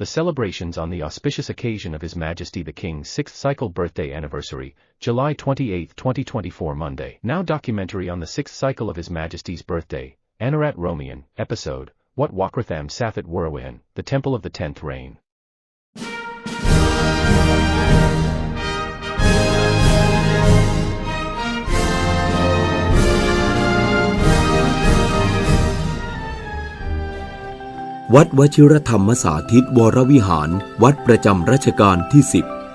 the celebrations on the auspicious occasion of His Majesty the King's sixth cycle birthday anniversary, July 28, 2024 Monday. Now documentary on the sixth cycle of His Majesty's birthday, Anarat Romian, episode, What Wakratham Sathat Warawihan, the Temple of the Tenth Reign. วัดวชิรธรรมสาธิตวรวิหาร วัดประจำรัชกาลที่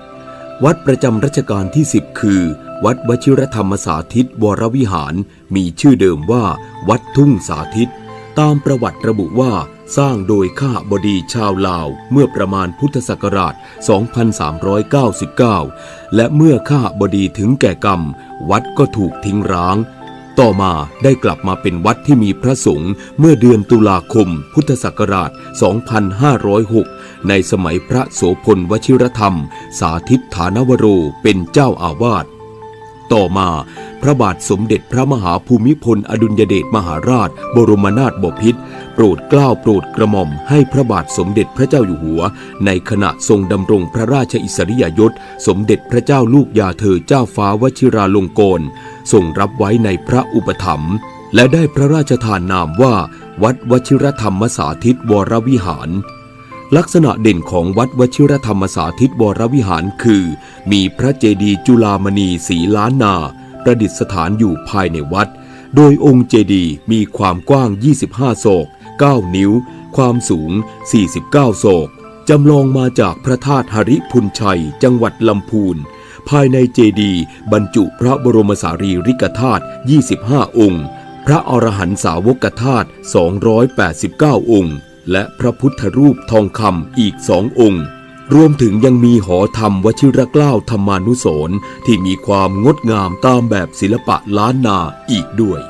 10 วัดประจำรัชกาลที่ 10 คือ วัดวชิรธรรมสาธิตวรวิหาร มีชื่อเดิมว่า วัดทุ่งสาธิต ตามประวัติระบุว่า สร้างโดยข้าบดีชาวลาวเมื่อประมาณพุทธศักราช 2399 และเมื่อข้าบดีถึงแก่กรรม วัดก็ถูกทิ้งร้าง ต่อมาได้กลับมาเป็นวัดที่มีพระสงฆ์เมื่อเดือนตุลาคม พุทธศักราช 2506 ในสมัยพระโสพลวชิรธรรม สาธิตฐานวโรเป็นเจ้าอาวาส ต่อมาพระบาทสมเด็จพระมหาภูมิพลอดุลยเดชมหาราช บรมนาถบพิตรโปรดเกล้าโปรดกระหม่อมให้พระบาทสมเด็จพระเจ้าอยู่หัว ในขณะทรงดำรงพระราชอิสริยยศ สมเด็จพระเจ้าลูกยาเธอเจ้าฟ้าวชิราลงกรณ์ทรงรับไว้ในพระอุปถัมภ์และได้พระราชทานนามว่า วัดวชิรธรรมสาธิตวรวิหาร ลักษณะเด่นของวัดวชิรธรรมสาธิตวรวิหารคือ มีพระเจดีย์จุฬามณีสีล้านนา ประดิษฐานอยู่ภายในวัด โดยองค์เจดีย์มีความกว้าง 25 โศก 9 นิ้ว ความสูง 49 โศก จำลองมาจากพระธาตุหริพุนชัย จังหวัดลำพูน ภายในเจดีย์บรรจุพระบรมสารีริกธาตุ 25 องค์ พระอรหันตสาวกธาตุ 289 องค์ และพระพุทธรูปทองคำอีกสององค์ รวมถึงยังมีหอธรรมวชิรเกล้าธรรมานุสรณ์ที่มีความงดงามตามแบบศิลปะล้านนาอีกด้วย